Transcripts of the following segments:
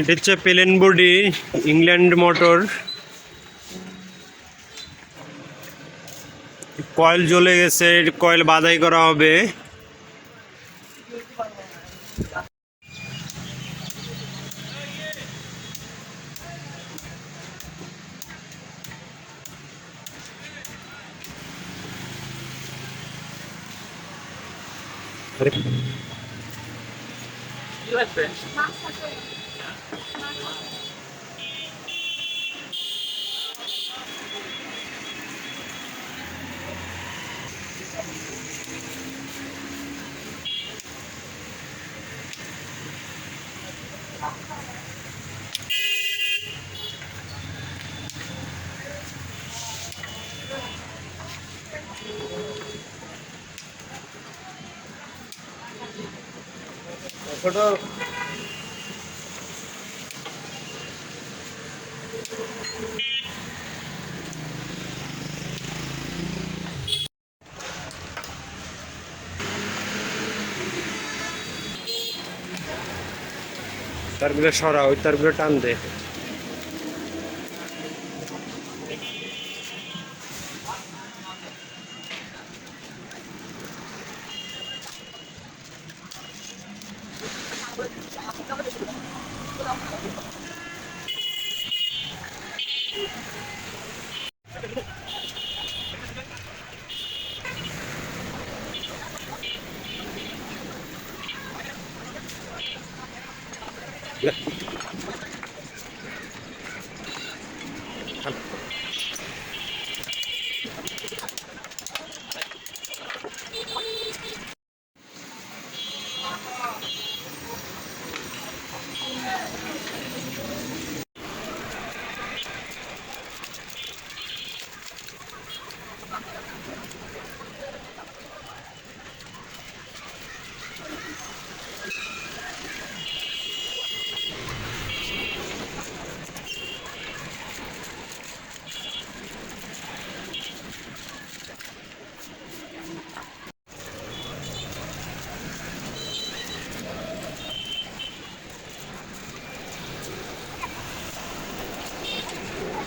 এটা হচ্ছে plain body England motor. Coil জ্বলে গেছে কয়েল বাধাই করা হবে। ছোট তারগুলো সরা ওই তারগুলো টান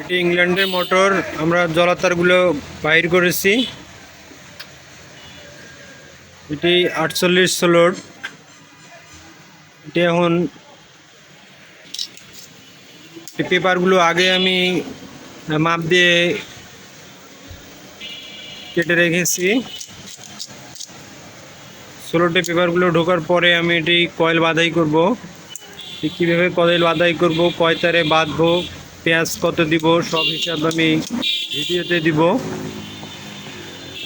এটি ইংল্যান্ডের মোটর। আমরা জলাতারগুলো বাইর করেছি। এটি আটচল্লিশ ষোলোর। এটি এখন এই পেপারগুলো আগে আমি মাপ দিয়ে কেটে রেখেছি। ষোলোটি পেপারগুলো ঢোকার পরে আমি এটি কয়েল বাধাই করব। কীভাবে কয়েল বাধাই করব, কয় তারে বাঁধবো, পেঁয়াজ কত দিব, সব হিসাব আমি ভিডিওতে দিব।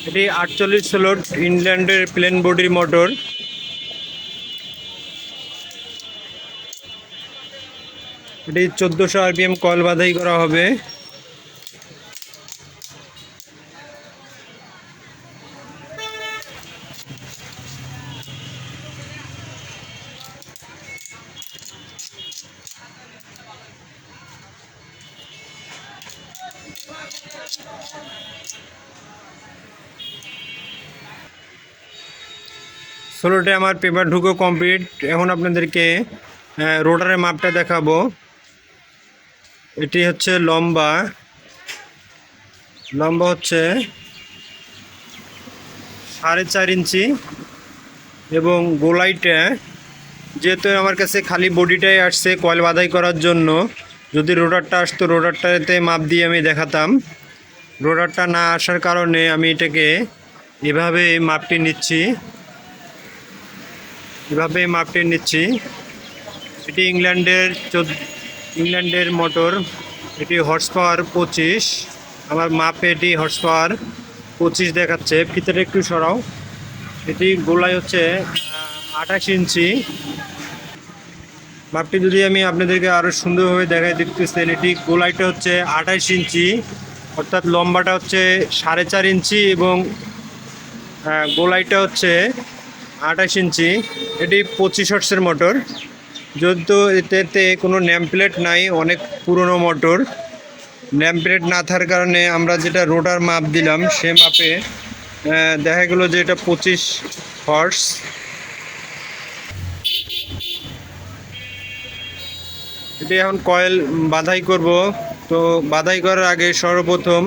এটি আটচল্লিশ ষোলোর ইংল্যান্ডের প্লেন বডির মোটর। এটি চোদ্দোশো আরপিএম কল বাধাই করা হবে। ষোলোটে আমার পেপার ঢুকো কমপ্লিট এখন আপনাদেরকে রোটারের মাপটা দেখাবো। এটি হচ্ছে লম্বা। লম্বা হচ্ছে সাড়ে চার ইঞ্চি এবং গোলাইটা, যেহেতু আমার কাছে খালি বডিটাই আসছে কয়েল বাধাই করার জন্য, যদি রোডারটা আসতো রোডারটাতে মাপ দিয়ে আমি দেখাতাম। রোডারটা না আসার কারণে আমি এটাকে এভাবে মাপটি নিচ্ছি। এভাবে মাপটি নিচ্ছি। এটি ইংল্যান্ডের চোদ্দ ইংল্যান্ডের মোটর, এটি হর্স পাওয়ার পঁচিশ। আমার মাপে এটি হর্স পাওয়ার পঁচিশ দেখাচ্ছে। ভিতরে একটু সরাও। এটি গোলায় হচ্ছে আঠাশ ইঞ্চি। মাপটি যদি আমি আপনাদেরকে আরও সুন্দরভাবে দেখাই দেখতেছেন, এটি গোলাইটা হচ্ছে আঠাশ ইঞ্চি, অর্থাৎ লম্বাটা হচ্ছে সাড়ে চার ইঞ্চি এবং গোলাইটা হচ্ছে আঠাশ ইঞ্চি। এটি পঁচিশ হর্সের মোটর। যেহেতু এতে কোনো নেম প্লেট নাই, অনেক পুরনো মোটর নেম প্লেট না থাকার কারণে আমরা যেটা রোটার মাপ দিলাম, সে মাপে দেখা গেলো যে এটা পঁচিশ হর্স এটি এখন কয়েল বাধাই করব। তো বাধাই করার আগে সর্বপ্রথম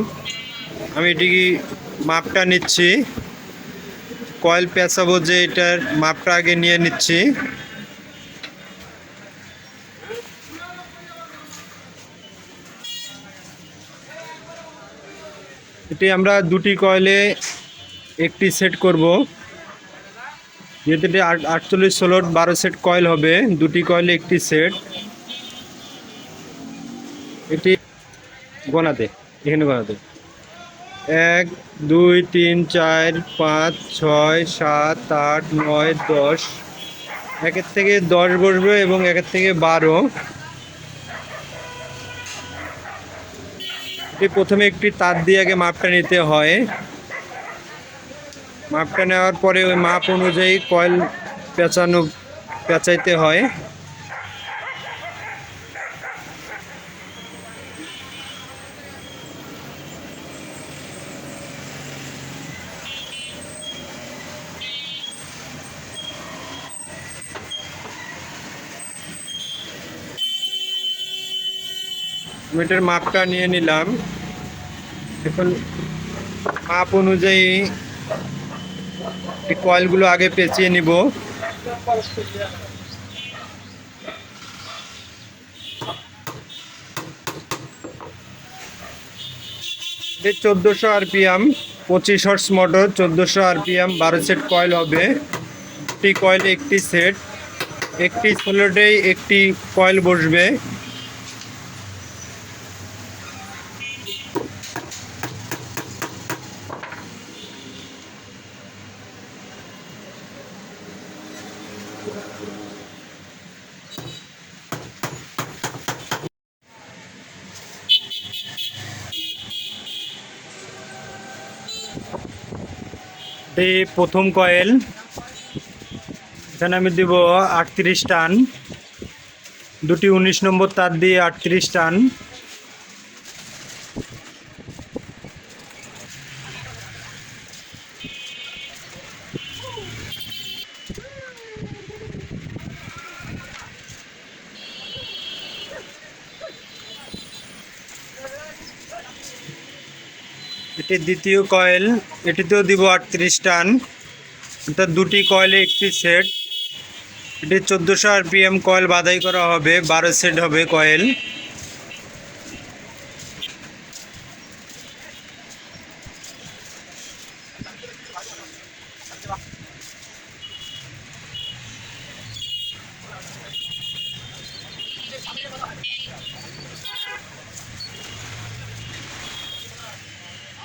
আমি এটি মাপটা নিচ্ছি। কয়েল পেঁচাবো যে এটার মাপটা আগে নিয়ে নিচ্ছি। এটি আমরা দুটি কয়েলে একটি সেট করব। যেহেতু এটি আট- আটচল্লিশ ষোলোর বারো সেট কয়েল হবে, দুটি কয়েলে একটি সেট। এটি গোনাতে এখানে গোনাতে এক, দুই, তিন, চার, পাঁচ, ছয়, সাত, আট, নয়, দশ। একের থেকে দশ বসবে এবং একের থেকে বারো। প্রথমে একটি তার দিয়ে আগে মাপটা নিতে হয়। মাপটা নেওয়ার পরে ওই মাপ অনুযায়ী কয়েল পেঁচানো, পেঁচাইতে হয়। মিটার মাপটা নিয়ে নিলাম। এখন মাপ অনুযায়ী এই কয়েলগুলো আগে পেঁচিয়ে নিব। চোদ্দোশো আরপিএম, পঁচিশ হর্স মোটর, চোদ্দোশো আরপিএম, বারো সেট কয়েল হবে। একটি কয়েলে, একটি সেট। একটি সোলোটেই একটি কয়েল বসবে। এটি প্রথম কয়েল। এখানে আমি দিব আটত্রিশ টান। দুটি উনিশ নম্বর তার দিয়ে আটত্রিশ টান। এটি দ্বিতীয় কয়েল, এটিতেও দিব আটত্রিশ টান। অর্থাৎ দুটি কয়েলে একটি সেট। এটি চোদ্দোশো আর আরপিএম কয়েল বাধাই করা হবে, বারো সেট হবে কয়েল।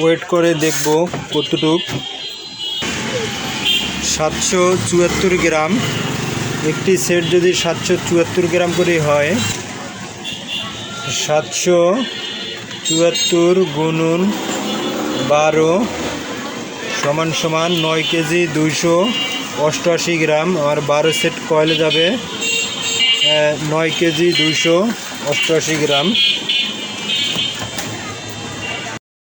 ওয়েট করে দেখব কতটুক। সাতশো চুয়াত্তর গ্রাম। একটি সেট যদি সাতশো চুয়াত্তর গ্রাম করে হয়, সাতশো চুয়াত্তর গুণন বারো সমান সমান নয় কেজি দুইশো অষ্টআশি গ্রাম আর বারো সেট কয়েলে যাবে নয় কেজি দুইশো অষ্টআশি গ্রাম।